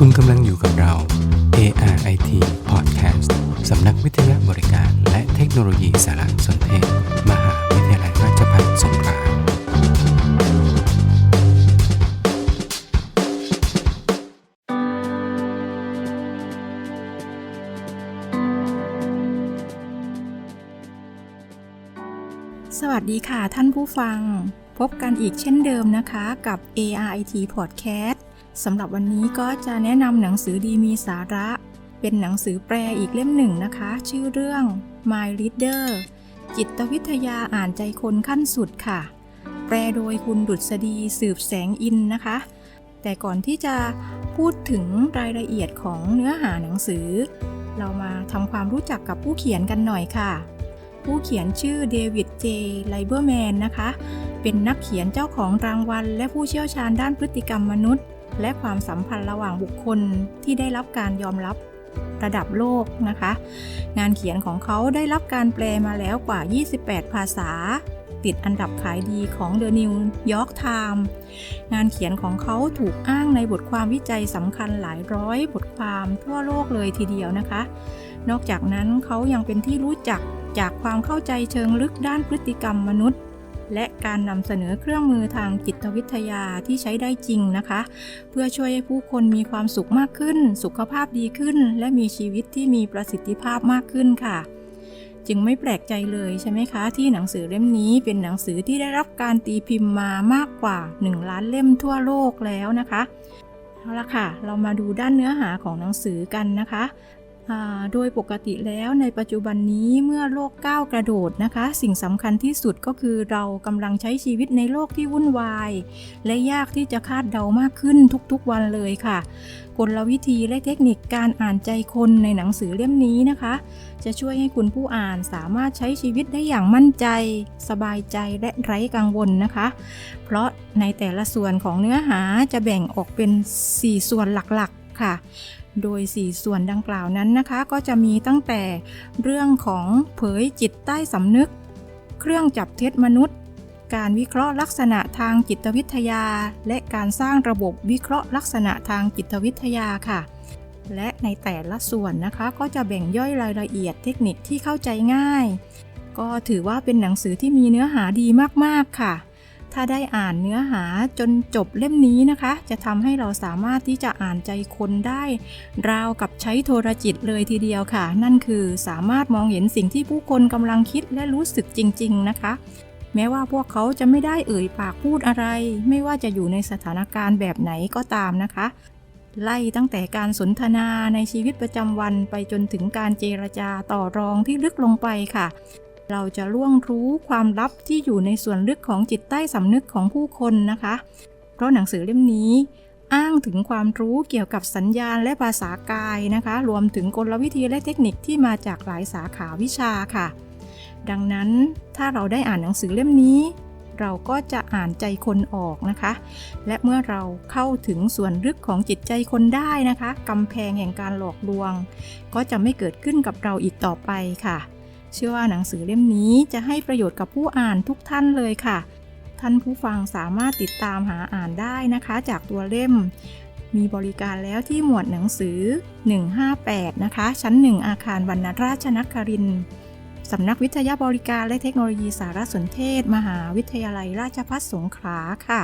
คุณกำลังอยู่กับเรา ARIT Podcast สำนักวิทยาบริการ และเทคโนโลยีสารสนเทศ มหาวิทยาลัยราชภัฏสงขลาสวัสดีค่ะท่านผู้ฟัง พบกันอีกเช่นเดิมนะคะกับ ARIT Podcast สำหรับวันนี้ก็จะแนะนำหนังสือดีมีสาระ เป็นหนังสือแปลอีกเล่มหนึ่งนะคะ ชื่อเรื่อง My Reader จิตวิทยาอ่านใจคนขั้นสุดค่ะ แปลโดยคุณดุษฎีสืบแสงอินนะคะ แต่ก่อนที่จะพูดถึงรายละเอียดของเนื้อหาหนังสือ เรามาทำความรู้จักกับผู้เขียนกันหน่อยค่ะ ผู้เขียนชื่อเดวิดเจไลเบอร์แมนนะคะ เป็นนักเขียนเจ้าของรางวัล และผู้เชี่ยวชาญด้านพฤติกรรมมนุษย์ และความสัมพันธ์ระหว่างบุคคลที่ได้รับการยอมรับระดับโลกนะคะ งานเขียนของเขาได้รับการแปลมาแล้วกว่า 28 ภาษา ติดอันดับขายดีของ The New York Times งานเขียนของเขาถูกอ้างในบทความวิจัยสำคัญหลายร้อยบทความทั่วโลกเลยทีเดียวนะคะ นอกจากนั้นเขายังเป็นที่รู้จักจากความเข้าใจเชิงลึกด้านพฤติกรรมมนุษย์ และการนำเสนอเครื่องมือทางจิตวิทยาที่ใช้ได้จริงนะคะ เพื่อช่วยให้ผู้คนมีความสุขมากขึ้น สุขภาพดีขึ้น และมีชีวิตที่มีประสิทธิภาพมากขึ้นค่ะจึงไม่แปลกใจเลยใช่ไหมคะ ที่หนังสือเล่มนี้เป็นหนังสือที่ได้รับการตีพิมพ์มามากกว่า 1 ล้านเล่มทั่วโลกแล้วนะคะเอาละค่ะ เรามาดูด้านเนื้อหาของหนังสือกันนะคะ โดยปกติแล้วในปัจจุบันนี้เมื่อโลกก้าวกระโดดนะคะ สิ่งสำคัญที่สุดก็คือเรากำลังใช้ชีวิตในโลกที่วุ่นวาย และยากที่จะคาดเดามากขึ้นทุกๆวันเลยค่ะ กลวิธีและเทคนิคการอ่านใจคนในหนังสือเล่มนี้นะคะ จะช่วยให้คุณผู้อ่านสามารถใช้ชีวิตได้อย่างมั่นใจ สบายใจและไร้กังวลนะคะ เพราะในแต่ละส่วนของเนื้อหาจะแบ่งออกเป็น 4 ส่วนหลักๆค่ะ โดย 4 ส่วนดังกล่าวนั้นนะคะ ก็จะมีตั้งแต่เรื่องของเผยจิตใต้สำนึก เครื่องจับเท็จมนุษย์ การวิเคราะห์ลักษณะทางจิตวิทยา และการสร้างระบบวิเคราะห์ลักษณะทางจิตวิทยาค่ะ และในแต่ละส่วนนะคะก็จะแบ่งย่อยรายละเอียดเทคนิคที่เข้าใจง่าย ก็ถือว่าเป็นหนังสือที่มีเนื้อหาดีมากๆค่ะ ถ้าได้อ่านเนื้อหาจนจบเล่มนี้นะคะ จะทำให้เราสามารถที่จะอ่านใจคนได้ ราวกับใช้โทรจิตเลยทีเดียวค่ะ นั่นคือสามารถมองเห็นสิ่งที่ผู้คนกำลังคิดและรู้สึกจริง ๆ นะคะ แม้ว่าพวกเขาจะไม่ได้เอ่ยปากพูดอะไร ไม่ว่าจะอยู่ในสถานการณ์แบบไหนก็ตามนะคะไล่ตั้งแต่การสนทนาในชีวิตประจำวันไปจนถึงการเจรจาต่อรองที่ลึกลงไปค่ะ เราจะล่วงรู้ความลับที่อยู่ในส่วนลึกของจิตใต้สำนึกของผู้คนนะคะ เพราะหนังสือเล่มนี้อ้างถึงความรู้เกี่ยวกับสัญญาณและภาษากายนะคะ รวมถึงกลวิธีและเทคนิคที่มาจากหลายสาขาวิชาค่ะ ดังนั้นถ้าเราได้อ่านหนังสือเล่มนี้ เราก็จะอ่านใจคนออกนะคะ และเมื่อเราเข้าถึงส่วนลึกของจิตใจคนได้นะคะกำแพงแห่งการหลอกลวง ก็จะไม่เกิดขึ้นกับเราอีกต่อไปค่ะ เชื่อว่าหนังสือเล่มนี้จะให้ประโยชน์กับผู้อ่านทุกท่านเลยค่ะ ท่านผู้ฟังสามารถติดตามหาอ่านได้นะคะ จากตัวเล่ม มีบริการแล้วที่หมวดหนังสือ 158 นะคะ ชั้น 1 อาคารบรรณราชนครินทร์สำนักวิทยาบริการและเทคโนโลยีสารสนเทศ มหาวิทยาลัยราชภัฏสงขลาค่ะ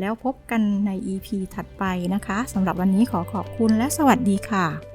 แล้วพบกันใน EP ถัดไปนะคะสำหรับวันนี้ขอขอบคุณและสวัสดีค่ะ